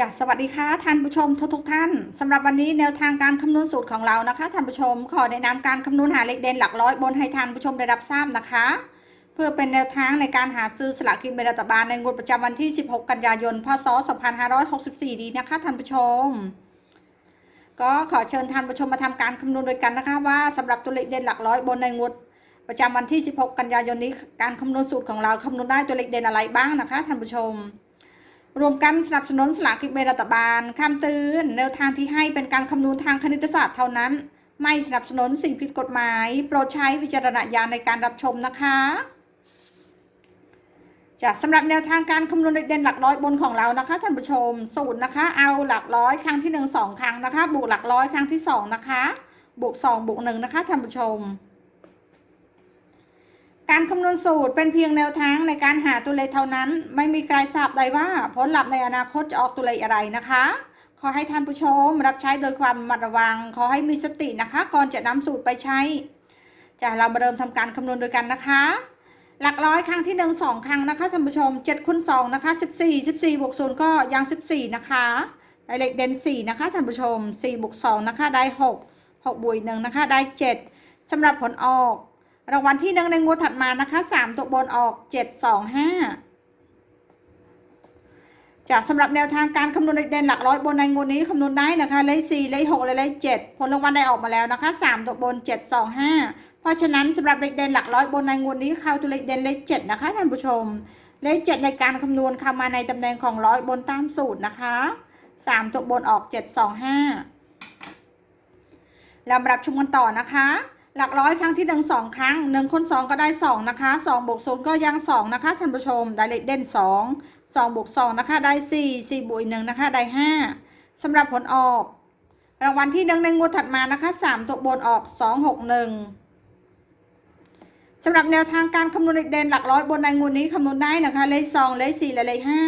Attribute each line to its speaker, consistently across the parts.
Speaker 1: จ้ะสวัสดีค่ะท่านผู้ชมทุกทุกๆท่านสำหรับวันนี้แนวทางการคำนวณสูตรของเรานะคะท่านผู้ชม ขอแนะนำการคำนวณหาเลขเด่นหลักร้อยบนให้ท่านผู้ชมได้รับทราบนะคะ เพื่อเป็นแนวทางในการหาซื้อสลากกินแบ่งรัฐบาลในงวดประจำวันที่ 16 กันยายน พศ 2564 ดีนะคะท่านผู้ชม ก็ขอเชิญท่านผู้ชมมาทำการคำนวณโดยกันนะคะ ว่าสำหรับตัวเลขเด่นหลักร้อยบนในงวดประจำวันที่ 16 กันยายนนี้ การคำนวณสูตรของเราคำนวณได้ตัวเลขเด่นอะไรบ้างนะคะท่านผู้ชม รวมกันสนับสนุนสลากกินแบ่งรัฐบาลคำเตือนแนวทางที่ให้เป็นการคำนวณทางคณิตศาสตร์เท่านั้น ไม่สนับสนุนสิ่งผิดกฎหมาย โปรดใช้วิจารณญาณในการรับชมนะคะจะสำหรับแนวทางการคำนวณเลขเด่นหลักร้อยบนของเรานะคะท่านผู้ชมสูตรนะคะ เอาหลักร้อยครั้งที่หนึ่งสองครั้งนะคะ บวกหลักร้อยครั้งที่สองนะคะ บวกสองบวกหนึ่งนะคะท่านผู้ชม การคำนวณสูตรเป็นเพียงแนวทางในการหาตัวเลขเท่านั้น ไม่มีใครทราบได้ว่าผลลัพธ์ในอนาคตจะออกตัวเลขอะไรนะคะ ขอให้ท่านผู้ชมรับใช้โดยความระมัดระวัง ขอให้มีสตินะคะ ก่อนจะนำสูตรไปใช้จะเรามาเริ่มทำการคำนวณโดยกันนะคะ หลักร้อยครั้งที่หนึ่งสองครั้งนะคะท่านผู้ชมเจ็ดคูณสองนะคะสิบสี่สิบสี่บวกศูนย์ก็ยังสิบสี่นะคะได้เลขเด่นสี่นะคะท่านผู้ชมสี่บวกสองนะคะได้หกหกบวกอีกหนึ่งนะคะได้เจ็ดสำหรับผลออก รางวัลที่หนึ่งในงวดถัดมานะคะสามตัวบนออกเจ็ดสองห้าจากสำหรับแนวทางการคำนวณเลขเด่นหลักร้อยบนในงวดนี้คำนวณได้นะคะเลขสี่เลขหกเลขเจ็ดผลรางวัลได้ออกมาแล้วนะคะสามตัวบนเจ็ดสองห้าเพราะฉะนั้นสำหรับเลขเด่นหลักร้อยบนในงวดนี้เข้าตัวเลขเด่นเลขเจ็ดนะคะท่านผู้ชม เลขเจ็ดในการคำนวณเข้ามาในตำแหน่งของร้อยบนตามสูตรนะคะสามตัวบนออกเจ็ดสองห้าเรามารับชมกันต่อนะคะ หลักร้อยครั้งที่หนึ่งสองครั้งหนึ่งคูณสองก็ได้สองนะคะสองบวกศูนย์ก็ยังสองนะคะท่านผู้ชมได้เลขเด่นสองสองบวกสองนะคะได้สี่สี่บวกอีกหนึ่งนะคะได้ห้าสำหรับผลออก รางวัลที่หนึ่งในงวดถัดมานะคะสามตัวบนออกสองหกหนึ่งสำหรับแนวทางการคำนวณเลขเด่นหลักร้อยบนในงวดนี้คำนวณได้นะคะเลขสองเลขสี่และเลขห้า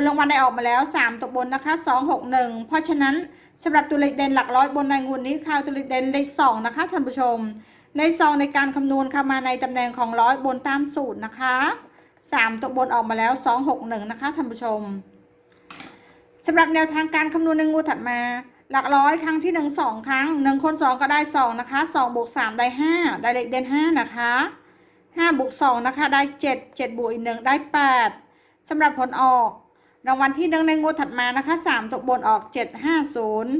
Speaker 1: ลรางวัลได้ออกมาแล้วสามตัวบนนะคะสองหกหนึ่งเพราะฉะนั้นสำหรับตัวเลขเด่นหลักร้อยบนในงวดนี้ข่าวตัวเลขเด่นเลขสองนะคะท่านผู้ชมเลขซองในการคำนวณเข้ามาในตำแหน่งของร้อยบนตามสูตรนะคะสามตัวบนออกมาแล้วสองหกหนึ่งนะคะท่านผู้ชมสำหรับแนวทางการคำนวณในงูถัดมา หลักร้อยครั้งที่หนึ่งสองครั้งหนึ่งคนสองก็ได้สองนะคะสองบวกสามได้ห้าได้เลขเด่นห้านะคะห้าบวกสองนะคะได้เจ็ดเจ็ดบวกอีกหนึ่งได้แปดสำหรับผลออก รางวัลที่หนึ่งในงูถัดมานะคะสามตัวบนออกเจ็ดห้าศูนย์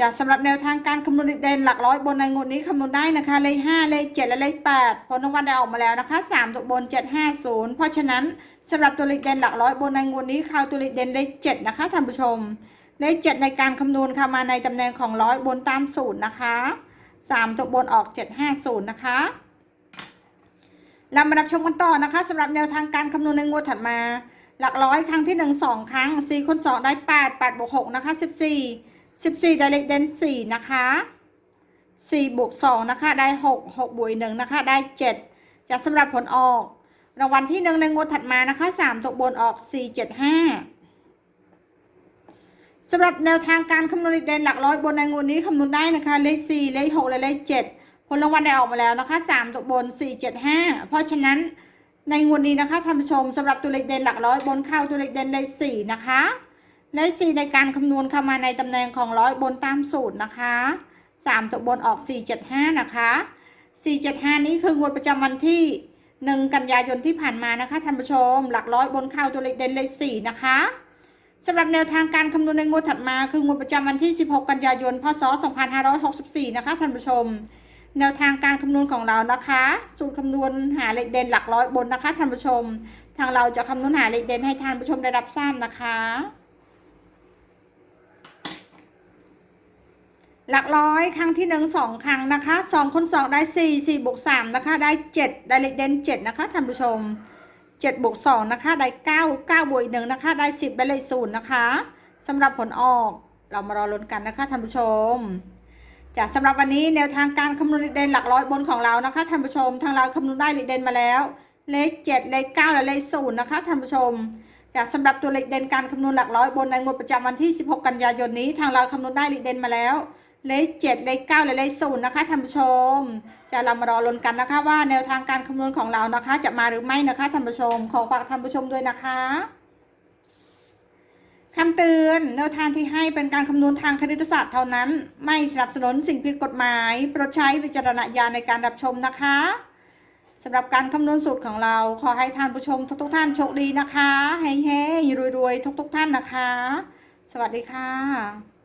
Speaker 1: จากสำหรับแนวทางการคำนวณเด่นหลักร้อยบนในงวดนี้คำนวณได้นะคะเลข5เลข7และเลข8ผลรางวัลได้ออกมาแล้วนะคะ3ตัวบน750เพราะฉะนั้นสำหรับตัวเลขเด่นหลักร้อยบนในงวดนี้ข่าวตัวเลขเด่นเลข7นะคะท่านผู้ชม เลข7ในการคำนวณค่ะมาในตำแหน่งของร้อยบนตามสูตรนะคะ3ตัวบนออก750นะคะ เรามารับชมกันต่อนะคะสำหรับแนวทางการคำนวณในงวดถัดมา หลักร้อยครั้งที่1 2ครั้ง4คูณ2ได้8 8บวก6นะคะ14สิบสี่ได้เลขเด่นสี่นะคะสี่บวกสองนะคะได้หกหกบวกหนึ่งนะคะได้เจ็ดจะสำหรับผลออกรางวัลที่หนึ่งในงวดถัดมานะคะสามตัวบนออกสี่เจ็ดห้าสำหรับแนวทางการคำนวณเลขเด่นหลักร้อยบนในงวดนี้คำนวณได้นะคะเลขสี่เลขหกและเลขเจ็ด ผลรางวัลได้ออกมาแล้วนะคะสามตัวบนสี่เจ็ดห้าเพราะฉะนั้นในงวดนี้นะคะท่านผู้ชมสำหรับตัวเลขเด่นหลักร้อยบนเข้าตัวเลขเด่นเลขสี่นะคะเลขสี่ในการคำนวณเข้ามาในตำแหน่งของร้อยบนตามสูตรนะคะสามตัวบนออกสี่เจ็ดห้านะคะสี่เจ็ดห้านี้คืองวดประจำวันที่หนึ่งกันยายนที่ผ่านมานะคะท่านผู้ชม หลักร้อยบนเข้าตัวเลขเด่นเลขสี่นะคะสำหรับแนวทางการคำนวณในงวดถัดมาคืองวดประจำวันที่ 16 กันยายน พศ 2564 นะคะท่านผู้ชม แนวทางการคำนวณของเรานะคะ สูตรคำนวณหาเลขเด่นหลักร้อยบนนะคะท่านผู้ชม ทางเราจะคำนวณหาเลขเด่นให้ท่านผู้ชมได้รับทราบนะคะ หลักร้อยครั้งที่หนึ่งสองครั้งนะคะสองคนสองได้สี่สี่บวกสามนะคะ ได้เจ็ดได้เลขเด่นเจ็ดนะคะท่านผู้ชมเจ็ดบวกสองนะคะ ได้เก้าเก้าบวกอีกหนึ่งนะคะ ได้สิบได้เลขศูนย์นะคะสำหรับผลออกเรามารอลุ้นกันนะคะท่านผู้ชม จากสำหรับวันนี้แนวทางการคำนวณเลขเด่นหลักร้อยบนของเรานะคะท่านผู้ชม ทางเราคำนวณได้เลขเด่นมาแล้ว เลขเจ็ดเลขเก้าและเลขศูนย์นะคะท่านผู้ชมจากสำหรับตัวเลขเด่นการคำนวณหลักร้อยบนในงวดประจำวันที่ 16 กันยายนนี้ ทางเราคำนวณได้เลขเด่นมาแล้ว เลขเจ็ดเลขเก้าและเลขศูนย์นะคะท่านผู้ชม จะเรามารอลุ้นกันนะคะ ว่าแนวทางการคำนวณของเรานะคะ จะมาหรือไม่นะคะท่านผู้ชม ขอฝากท่านผู้ชมด้วยนะคะ คำเตือนแนวทางที่ให้เป็นการคำนวณทางคณิตศาสตร์เท่านั้น ไม่สนับสนุนสิ่งผิดกฎหมายโปรดใช้วิจารณญาณในการรับชมนะคะสำหรับการคำนวณสูตรของเราขอให้ท่านผู้ชมทุกๆท่านโชคดีนะคะเฮ้ๆรวยๆทุกๆท่านนะคะ สวัสดีค่ะ